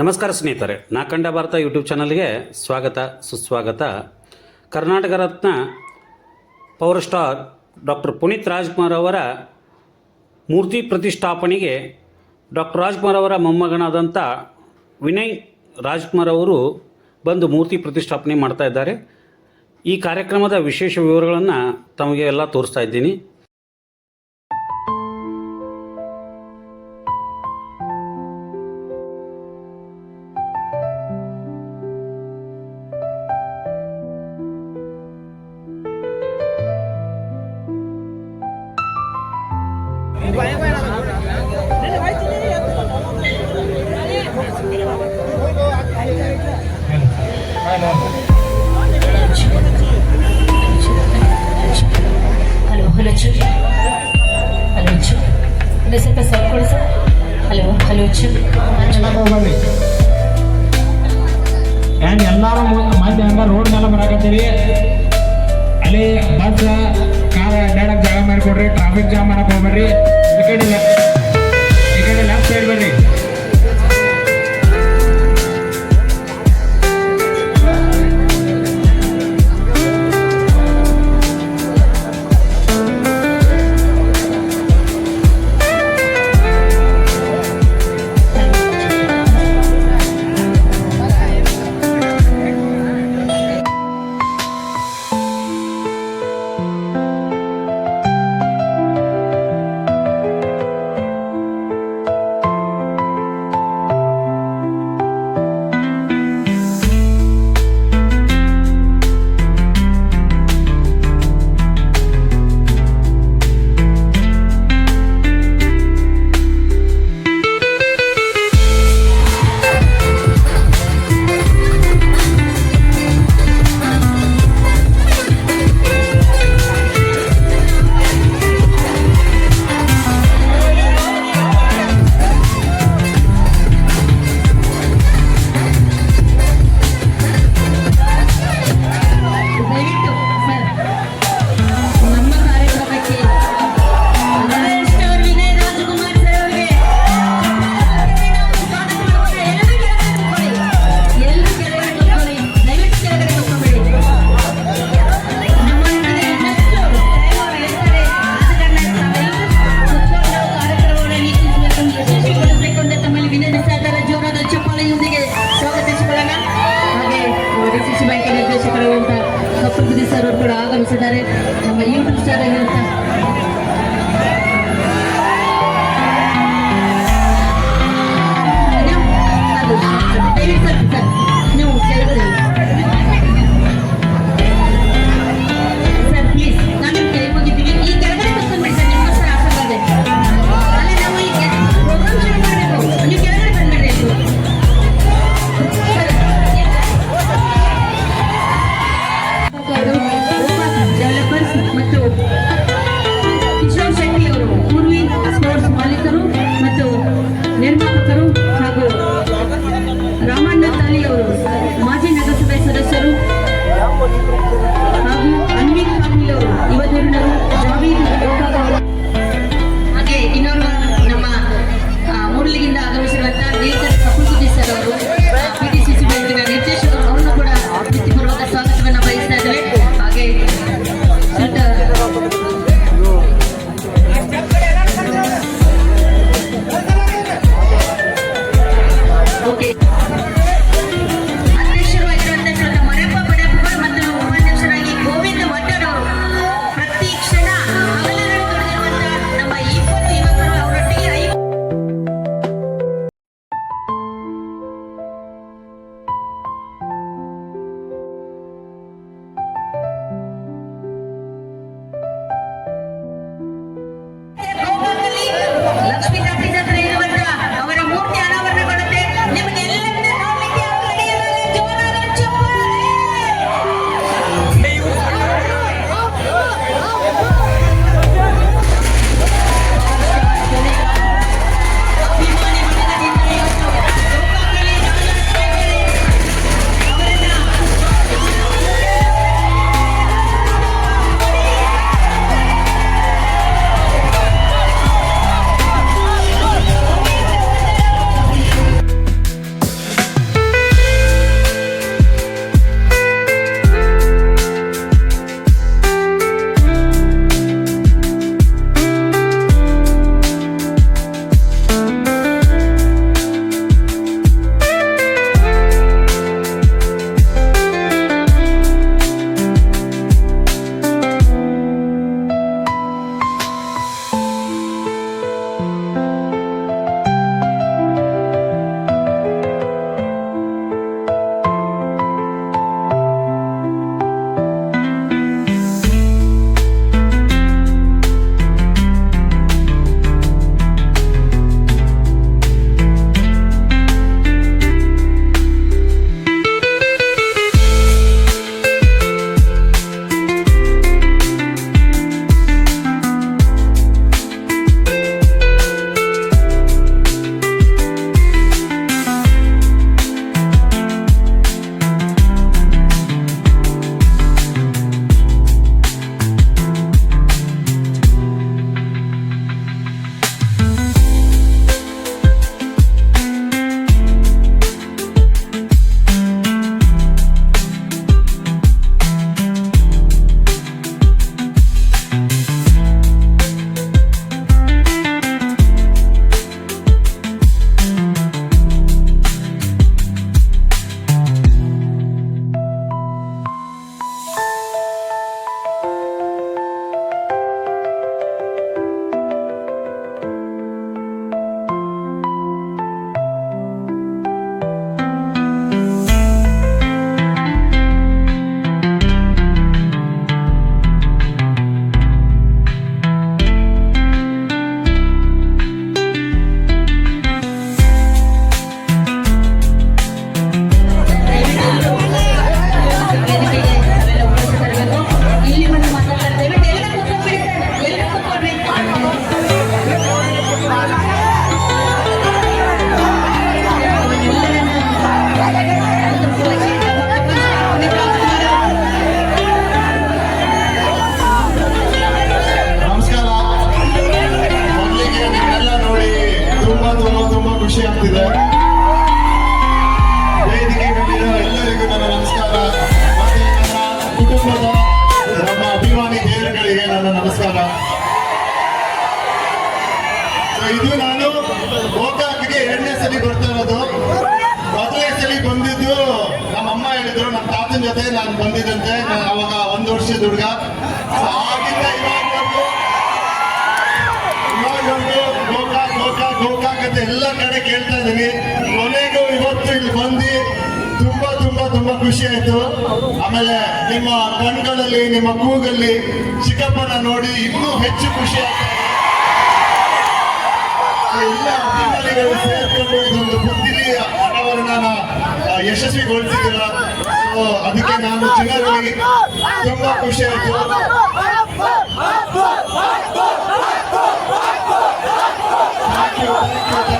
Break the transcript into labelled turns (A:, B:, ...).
A: ನಮಸ್ಕಾರ ಸ್ನೇಹಿತರೆ ನಾಕಂಡ ಭಾರತ ಯೂಟ್ಯೂಬ್ ಚಾನಲ್ಗೆ ಸ್ವಾಗತ, ಸುಸ್ವಾಗತ. Karnataka Ratna power star doctor Puneeth Rajkumar ಅವರ ಮೂರ್ತಿ ಪ್ರತಿಷ್ಠಾಪನೆಗೆ ಡಾಕ್ಟರ್ ರಾಜ್ಕುಮಾರ್ ಅವರ ಮೊಮ್ಮಗನಾದಂಥ ವಿನಯ್ ರಾಜ್ಕುಮಾರ್ ಅವರು ಬಂದು ಮೂರ್ತಿ ಪ್ರತಿಷ್ಠಾಪನೆ ಮಾಡ್ತಾ ಇದ್ದಾರೆ. ಈ ಕಾರ್ಯಕ್ರಮದ ವಿಶೇಷ ವಿವರಗಳನ್ನು ತಮಗೆ ಎಲ್ಲ ತೋರಿಸ್ತಾ ಇದ್ದೀನಿ.
B: ಹಲೋ ಹಲೋ ಚು ಹಲೋ ಚು ಒಂದು ಸ್ವಲ್ಪ ಕೊಡಿ ಸರ್ ಹಲೋ ಹಲೋ ಚು
C: ಎಲ್ಲಾರು ಮಂದಿ ಹಂಗ ರೋಡ್ ಮೇಲೆ ಬರಾಕತ್ತೀರಿ. ಅಲ್ಲಿ ಬಸ್ ಕಾರ ಅಡ್ಡಾಡಕ್ಕೆ ಜಾಗ ಮಾಡಿಕೊಡ್ರಿ ಟ್ರಾಫಿಕ್ ಜಾಮ್ ಮಾಡಕ್ಕೆ ಹೋಗ್ಬೇಡ್ರಿ ಈ ಕಡೆ le- ಈ
D: ಬಂದಿದಂತೆ ನಾನು ಅವಾಗ ಒಂದು ವರ್ಷದ ಹುಡುಗ. ಅಂತ ಎಲ್ಲ ಕಡೆ ಕೇಳ್ತಾ ಇದ್ದೀನಿ. ಕೊನೆಗೂ ಇವತ್ತು ಇಲ್ಲಿ ಬಂದು ತುಂಬಾ ತುಂಬಾ ತುಂಬಾ ಖುಷಿ ಆಯ್ತು. ಆಮೇಲೆ ನಿಮ್ಮ ಕಣ್ಗಳಲ್ಲಿ, ನಿಮ್ಮ ಕೂಗಲ್ಲಿ ಚಿಕ್ಕಪ್ಪನ ನೋಡಿ ಇನ್ನೂ ಹೆಚ್ಚು ಖುಷಿ ಆಗ್ತಾ ಇದೆ. ಎಲ್ಲ ಸೇರ್ಕೊಂಡು ಇದೊಂದು ಬುದ್ಧಿಲಿ ವಾತಾವರಣನ ಆ, ಯಶಸ್ವಿಗೊಳಿಸಿದ್ದೀರ ಸೊ ಅದಕ್ಕೆ ನಾನು ಚಿನ್ನರಲ್ಲಿ ತುಂಬಾ ಖುಷಿ ಆಯ್ತು Thank you, thank you,